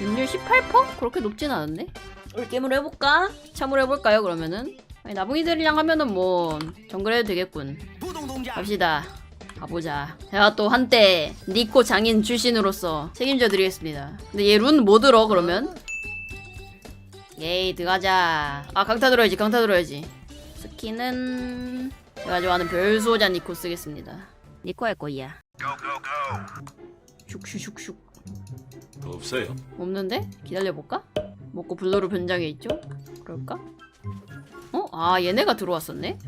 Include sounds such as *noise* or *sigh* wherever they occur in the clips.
율 18%? 그렇게 높진 않은데? 올게임으로 해볼까? 참으로 해볼까요 그러면은? 아니 나붕이들이랑 하면은 뭐 정글 해도 되겠군 갑시다 가보자 제가 또 한때 니코 장인 출신으로서 책임져 드리겠습니다 근데 얘 룬 뭐 들어 그러면? 예이 들어가자 아 강타 들어야지 강타 들어야지 스킨은 제가 좋아하는 별소자 니코 쓰겠습니다 니코 할 거야 슉슉슉슉 없어요. 없는데? 기다려볼까? 먹고 블러로 변장해 있죠? 그럴까? 어? 아 얘네가 들어왔었네?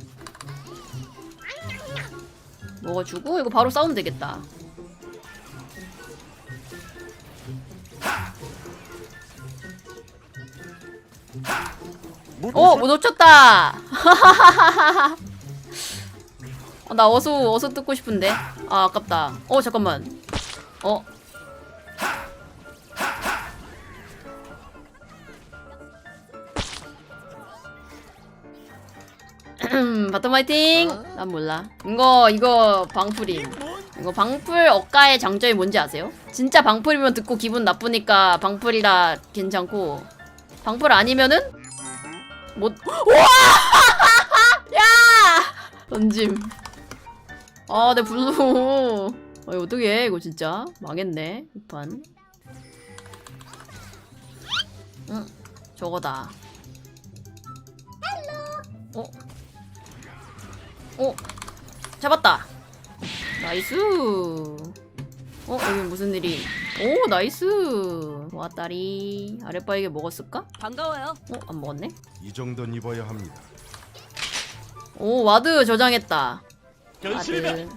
먹어주고 이거 바로 싸우면 되겠다 어! 못 놓쳤다! 어, *laughs* 나 어서 어서 뜯고 싶은데 아 아깝다 어 잠깐만 어 바텀 화이팅! 난 몰라. 이거 이거 방풀임. 이거 방풀 억가의 장점이 뭔지 아세요? 진짜 방풀이면 듣고 기분 나쁘니까 방풀이라 괜찮고 방풀 아니면은 못. 와! *laughs* 야! 던짐. 아, 내 블루. 아, 이거 어떡해 이거 진짜 망했네 이 판. 응, 저거다. 어? 어? 잡았다. 나이스. 어? 여기 무슨 일이? 오, 나이스. 왔다리. 아랫바에게 먹었을까? 반가워요. 어? 안 먹었네? 이 정도는 입어야 합니다. 오, 와드 저장했다. 와드.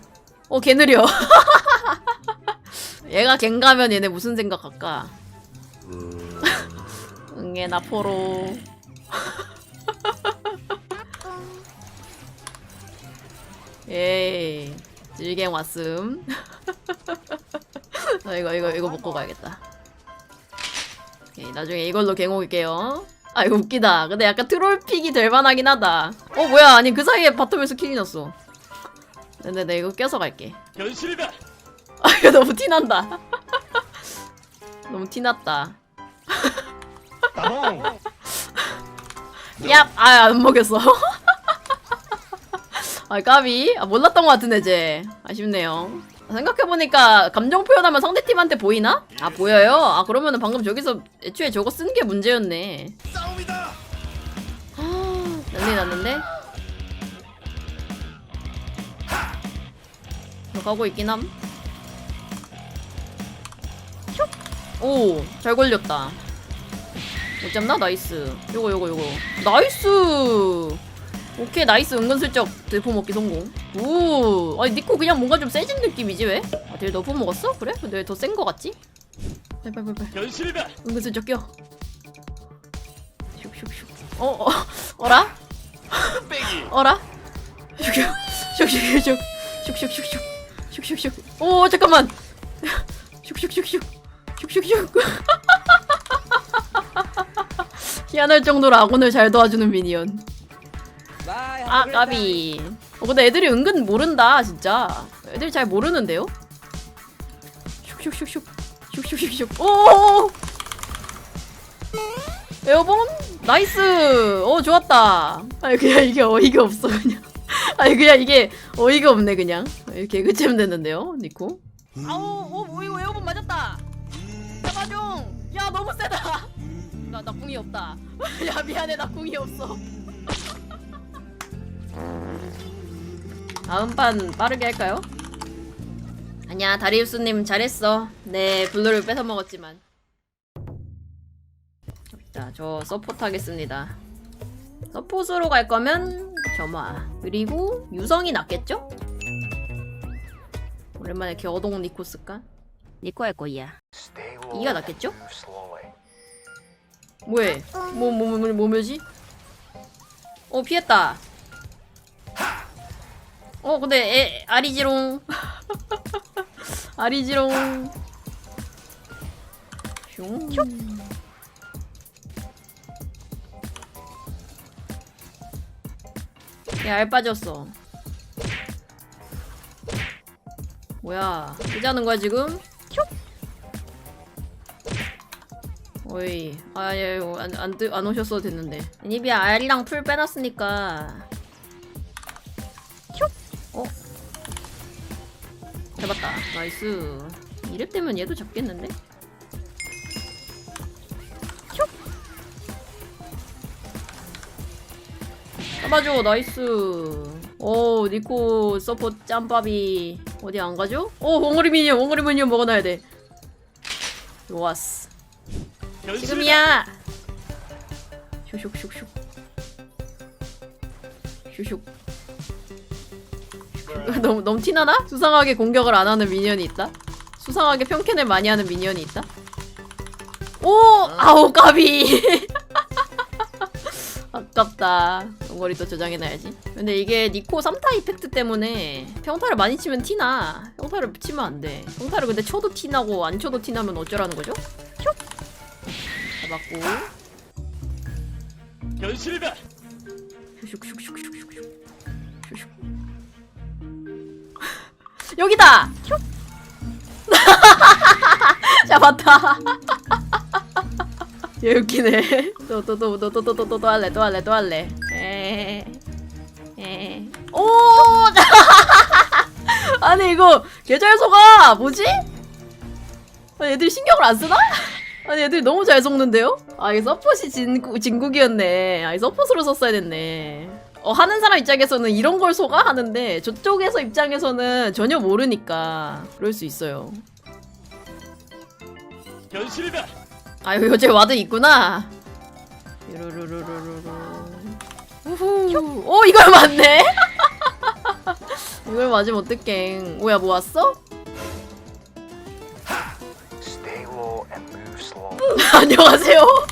어, 개 느려. *laughs* 얘가 갱가면 얘네 무슨 생각할까? 응애 나포로. 에이, 질갱 왔음. *laughs* 나 이거 이거 이거 먹고 가야겠다. 오케이, 나중에 이걸로 갱 올게요. 아 이거 웃기다. 근데 약간 트롤픽이 될 만하긴 하다. 어 뭐야? 아니 그 사이에 바텀에서 킬이 났어. 근데 내 이거 껴서 갈게. 변신이다. 아 이거 너무 티난다. *laughs* 너무 티났다. *laughs* 얍! 아안 먹였어. 아 까비? 아, 몰랐던 것 같은데 쟤. 아쉽네요. 생각해보니까 감정 표현하면 상대팀한테 보이나? 아 보여요? 아 그러면은 방금 저기서 애초에 저거 쓴 게 문제였네. 아, 난리 났는데? 저 가고 있긴 함. 슉! 오, 잘 걸렸다. 못 잡나? 나이스. 요거, 요거, 요거. 나이스! 오케이, 나이스. 은근슬쩍 대포 먹기 성공. 오, 아니, 니코 그냥 뭔가 좀 세진 느낌이지, 왜? 아, 쟤 너프 먹었어? 그래? 근데 왜 더 센 거 같지? 빨빨빨빨. 변신이다. 은근슬쩍 껴. 슉슉슉. 어, 어, *laughs* 어라? *laughs* 빼기. 어라? 슉슉, 슉슉슉슉, 슉슉슉슉, 슉슉슉. 오, 잠깐만. *laughs* 슉슉슉슉, 슉슉슉. 희한할 정도로 아군을 잘 도와주는 미니언. 아, 까비. 어, 근데 애들이 은근 모른다, 진짜. 애들 잘 모르는데요? 슉슉슉슉, 슉슉슉슉. 오! 에어본? 나이스! 어, 좋았다. 아니, 그냥 이게 어이가 없어, 그냥. *laughs* 아니, 그냥 이게 어이가 없네, 그냥. 이렇게 개그잼 됐는데요, 니코? 아우, 어, 뭐, 이거 에어본 맞았다! 잡아줘! 야, 너무 세다! *laughs* 나, 나 궁이 없다. *laughs* 야, 미안해, 나 궁이 없어. 다음 판 빠르게 할까요? 아니야, 다리우스님 잘했어. 네, 블루를 뺏어 먹었지만. 자, 저 서포트 하겠습니다. 서폿으로 갈 거면 점화. 그리고 유성이 낫겠죠? 오랜만에 겨동 니코 쓸까? 니코 할 거야. 이가 낫겠죠? 뭐해? 뭐, 뭐, 뭐, 뭐, 뭐지? 어, 피했다. 어, 근데, 에, 아리지롱. 아리지롱. 슝. 야, 알 빠졌어. 뭐야? 뜨자는 거야, 지금? 슉! 오이 아예 안안 안, 안 오셨어도 됐는데 애니비야 알이랑 풀 빼놨으니까 나이스 이랩 되면 얘도 잡겠는데? 슉! 잡아줘 나이스 오 니코 서포 짬밥이 어디 안 가죠? 오 원거리 미니언 원거리 미니언 먹어놔야 돼 좋았어. 지금이야. 슉슉슉슉. 슉슉. *laughs* 너무 너무 티나나? 수상하게 공격을 안 하는 미니언이 있다. 수상하게 평캔을 많이 하는 미니언이 있다. 오 아오 까비. *laughs* 아깝다. 원거리 또 저장해놔야지. 근데 이게 니코 3타 이펙트 때문에 평타를 많이 치면 티나. 평타를 치면 안 돼. 평타를 근데 쳐도 티나고 안 쳐도 티나면 어쩌라는 거죠? 잡았고 변신이다. 슉슉슉슉슉슉 슉슉 여기다. *laughs* 자 맞다. 얘 웃기네. 또또또또또또또 할래 또 할래 또 할래. 에. 에. 오. *laughs* 아니 이거 계절소가 뭐지? 아니, 애들이 신경을 안 쓰나? 아니 애들이 너무 잘 속는데요? 아 이게 서폿이 진국, 진국이었네. 아 서폿으로 썼어야 됐네. 어 하는 사람 입장에서는 이런 걸 속아? 하는데 저쪽에서 입장에서는 전혀 모르니까 그럴 수 있어요. 변신이다. 아 여기 어째 와드 있구나. 우후. 오 이걸 맞네. *laughs* 이걸 맞으면 어떡해. 오야 뭐 왔어? *laughs* 안녕하세요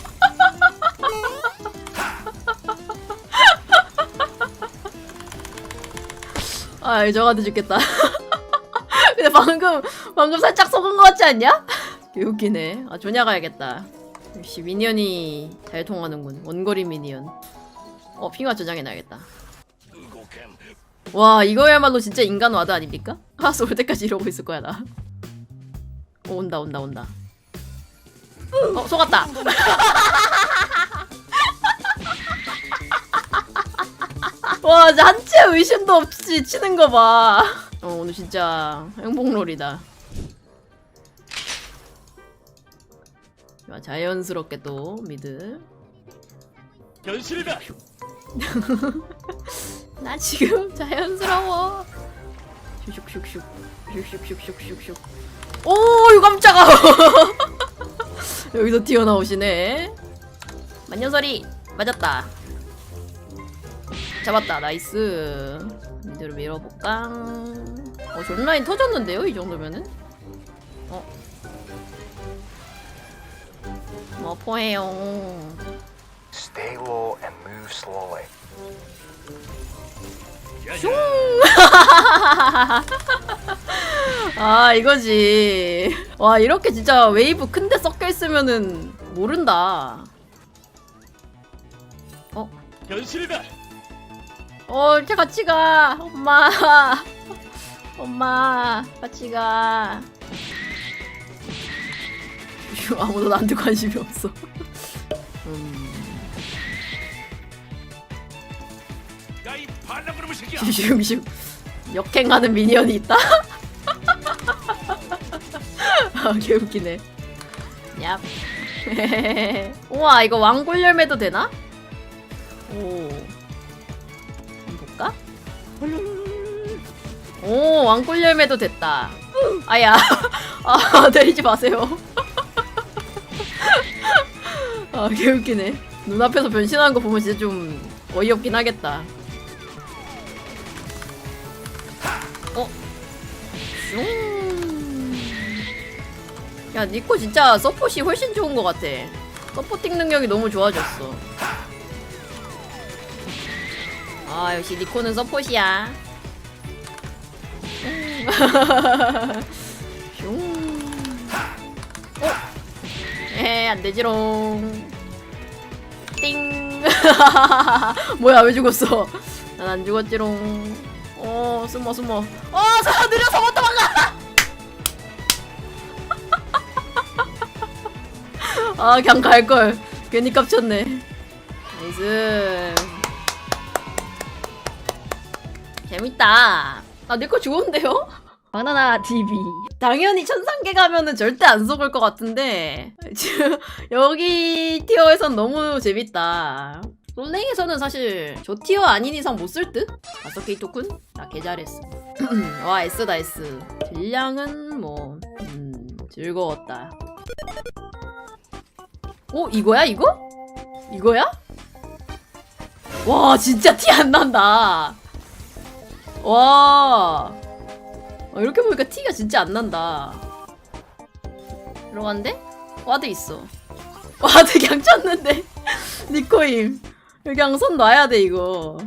아 저한테 죽겠다. *laughs* 근데 방금 방금 살짝 속은 것 같지 않냐? 개 *laughs* 웃기네. 아 조냐 가야겠다. 역시 미니언이 잘 통하는군. 원거리 미니언. 어 핑화 저장해놔야겠다. 와 이거야말로 진짜 인간 와드 아닙니까? *laughs* 하스 올 때까지 이러고 있을 거야 나. 어, 온다 온다 온다. 어 속았다 와 진짜 한치의 의심도 없이 치는 거 봐 어 오늘 진짜 행복롤이다 자, 자연스럽게 또 미드 변신이다. *laughs* 나 지금 자연스러워. 슉슉슉슉 슉슉슉슉슉슉. 오, 이 깜짝아. *laughs* 여기서 튀어나오시네. 만년설이 맞았다. 잡았다. 나이스. 미드로 밀어볼까? 어, 존라인 터졌는데요? 이 정도면은? 어. 뭐 포해요. Stay low and move slowly. *laughs* 아 이거지 와 이렇게 진짜 웨이브 큰데 섞여 있으면은 모른다 변신이다. 어 이제 같이 가 엄마 *laughs* 엄마 같이 가 휴, *laughs* 아무도 나한테 관심이 없어 음 야이 반란그놈의 새끼야. 슉슉슉 역행하는 미니언이 있다? *laughs* 아 개웃기네 얍 우와 이거 왕골 열매도 되나? 오? 오 왕골 열매도 됐다 아야 *laughs* 아 내리지 마세요 *laughs* 아 개웃기네 눈앞에서 변신하는 거 보면 진짜 좀 어이없긴 하겠다 어? 슝. 야, 니코 진짜 서폿이 훨씬 좋은 것 같아. 서포팅 능력이 너무 좋아졌어. 아, 역시 니코는 서폿이야. *laughs* 슝. 어? 에, 안 되지롱. 띵. *laughs* 뭐야, 왜 죽었어? 난 안 죽었지롱. 어 숨어 숨어 어 사, 느려서 못 도망가 *laughs* 아 그냥 갈걸 괜히 깝쳤네 나이스 재밌다 아 내 거 좋은데요? 바나나 TV 당연히 천상계 가면은 절대 안 속을 것 같은데 지금 *laughs* 여기 티어에선 너무 재밌다 롤랭에서는 사실 저 티어 아닌 이상 못 쓸 듯? 개이 토큰? 나 개잘했어 *clears throat* 와 S다 S 딜량은 뭐 음, 즐거웠다 어 이거야 이거? 이거야? 와 진짜 티 안 난다 와. 어, 이렇게 보니까 티가 진짜 안 난다. 들어간데? 와드 있어. 와드 *laughs* 그냥 쳤는데? *laughs* 니코임. 여기 손 놔야 돼 이거